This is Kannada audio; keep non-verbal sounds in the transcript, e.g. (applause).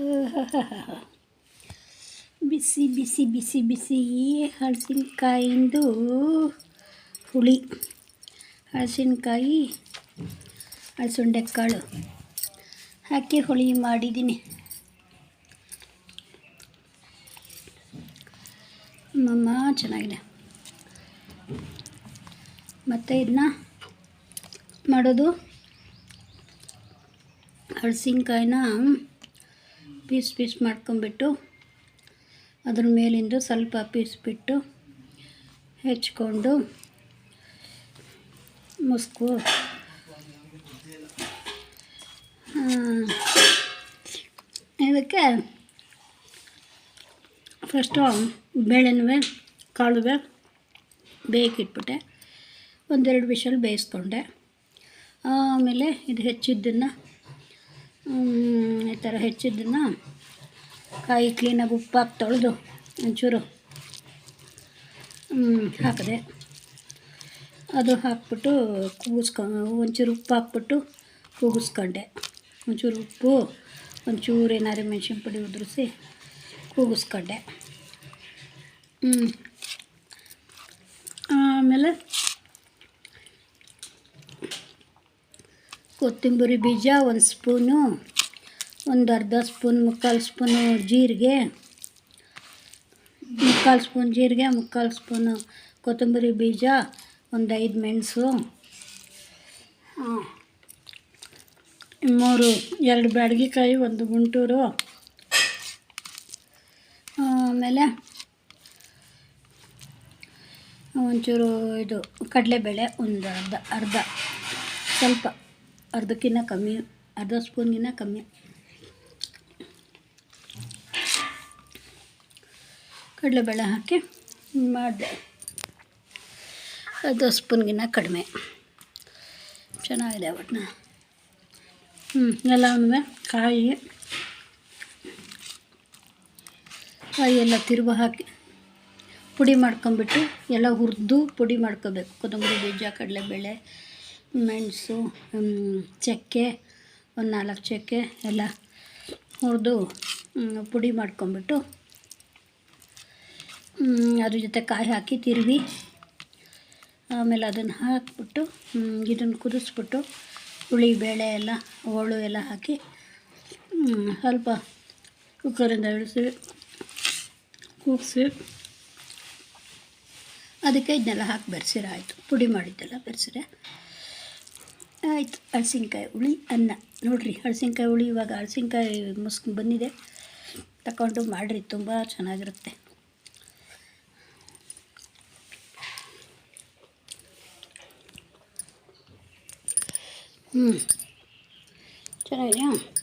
(laughs) ಬಿಸಿ ಬಿಸಿ ಬಿಸಿ ಬಿಸಿ ಹಲಸಿನಕಾಯಿಂದು ಹುಳಿ. ಹಲಸಿನಕಾಯಿ ಹಲಸುಂಡೆ ಕಾಳು ಹಾಕಿ ಹುಳಿ ಮಾಡಿದ್ದೀನಿ. ಮಮ್ಮ ಚೆನ್ನಾಗಿದೆ. ಮತ್ತು ಇದನ್ನ ಮಾಡೋದು ಹಲಸಿನ್ಕಾಯಿನ ಪೀಸ್ ಪೀಸ್ ಮಾಡ್ಕೊಂಬಿಟ್ಟು ಅದ್ರ ಮೇಲಿಂದ ಸ್ವಲ್ಪ ಪೀಸ್ ಬಿಟ್ಟು ಹೆಚ್ಕೊಂಡು ಮುಸ್ಕು. ಇದಕ್ಕೆ ಫಸ್ಟು ಬೇಳೆನೂ ಕಾಳುವೆ ಬೇಯಕ್ಕಿಟ್ಬಿಟ್ಟೆ ಒಂದೆರಡು ವಿಷಲ್ ಬೇಯಿಸ್ಕೊಂಡೆ. ಆಮೇಲೆ ಇದು ಹೆಚ್ಚಿದ್ದನ್ನು ಈ ಥರ ಹೆಚ್ಚಿದ್ದನ್ನು ಕಾಯಿ ಕ್ಲೀನಾಗಿ ಉಪ್ಪು ಹಾಕಿ ತೊಳೆದು ಒಂಚೂರು ಹಾಕಿದೆ. ಅದು ಹಾಕ್ಬಿಟ್ಟು ಕೂಗಿಸ್ಕೊ, ಒಂಚೂರು ಉಪ್ಪು ಹಾಕ್ಬಿಟ್ಟು ಕೂಗಿಸ್ಕೊಂಡೆ. ಒಂಚೂರು ಉಪ್ಪು, ಒಂಚೂರು ಏನಾರು ಮೆಣಸಿನ ಪುಡಿ ಉದುರಿಸಿ ಕೂಗಿಸ್ಕೊಂಡೆ. ಆಮೇಲೆ ಕೊತ್ತಂಬರಿ ಬೀಜ ಒಂದು ಸ್ಪೂನು, ಒಂದು ಅರ್ಧ ಸ್ಪೂನ್, ಮುಕ್ಕಾಲು ಸ್ಪೂನು ಜೀರಿಗೆ, ಮುಕ್ಕಾಲು ಸ್ಪೂನ್ ಜೀರಿಗೆ, ಮುಕ್ಕಾಲು ಸ್ಪೂನು ಕೊತ್ತಂಬರಿ ಬೀಜ, ಒಂದು ಐದು ಮೆಣಸು ಮೂರು, ಎರಡು ಬ್ಯಾಡಗಿಕಾಯಿ, ಒಂದು ಗುಂಟೂರು, ಆಮೇಲೆ ಒಂಚೂರು ಇದು ಕಡಲೆಬೇಳೆ, ಒಂದು ಅರ್ಧ ಅರ್ಧ, ಸ್ವಲ್ಪ. ಅರ್ಧಕ್ಕಿಂತ ಕಮ್ಮಿ, ಅರ್ಧ ಸ್ಪೂನ್ಗಿನ್ನ ಕಮ್ಮಿ. ಕಡಲೆಬೇಳೆ ಹಾಕಿ ಮಾಡಿದೆ. ಅರ್ಧ ಸ್ಪೂನ್ಗಿನ್ನ ಕಡಿಮೆ. ಚೆನ್ನಾಗಿದೆ ಒಟ್ಟನ್ನ ಹ್ಞೂ ಎಲ್ಲವೂ ಕಾಯಿ ಕಾಯಿ ಎಲ್ಲ ತಿರುವು ಹಾಕಿ ಪುಡಿ ಮಾಡ್ಕೊಂಬಿಟ್ಟು ಎಲ್ಲ ಹುರಿದು ಪುಡಿ ಮಾಡ್ಕೋಬೇಕು. ಕೊತ್ತಂಬರಿ ಬೀಜ, ಕಡಲೆಬೇಳೆ ಮೆಣಸು ಚಕ್ಕೆ, ಒಂದು ನಾಲ್ಕು ಚಕ್ಕೆ ಎಲ್ಲ ಹುರಿದು ಪುಡಿ ಮಾಡ್ಕೊಂಬಿಟ್ಟು ಅದ್ರ ಜೊತೆ ಕಾಯಿ ಹಾಕಿ ತಿರುವಿ, ಆಮೇಲೆ ಅದನ್ನು ಹಾಕ್ಬಿಟ್ಟು ಇದನ್ನು ಕುದಿಸ್ಬಿಟ್ಟು, ಹುಳಿ, ಬೇಳೆ ಎಲ್ಲ ಹೋಳು ಎಲ್ಲ ಹಾಕಿ ಸ್ವಲ್ಪ ಕುಕ್ಕರಿಂದ ಇಳಿಸಿ, ಕೂಗಿಸಿ, ಅದಕ್ಕೆ ಇದನ್ನೆಲ್ಲ ಹಾಕಿ ಬೆರೆಸಿರ ಆಯಿತು. ಪುಡಿ ಮಾಡಿದ್ದೆಲ್ಲ ಬೆರೆಸಿರೆ. ಆಯಿತು ಹಲಸಿನ್ಕಾಯಿ ಹುಳಿ, ಅನ್ನ. ನೋಡಿರಿ ಹಲಸಿನ್ಕಾಯಿ ಹುಳಿ, ಇವಾಗ ಹಲಸಿನ್ಕಾಯಿ ಮುಸ್ಕ್ ಬಂದಿದೆ. ತಗೊಂಡು ಮಾಡಿರಿ, ತುಂಬ ಚೆನ್ನಾಗಿರುತ್ತೆ. ಹ್ಞೂ ಚೆನ್ನಾಗಿದೆಯಾ?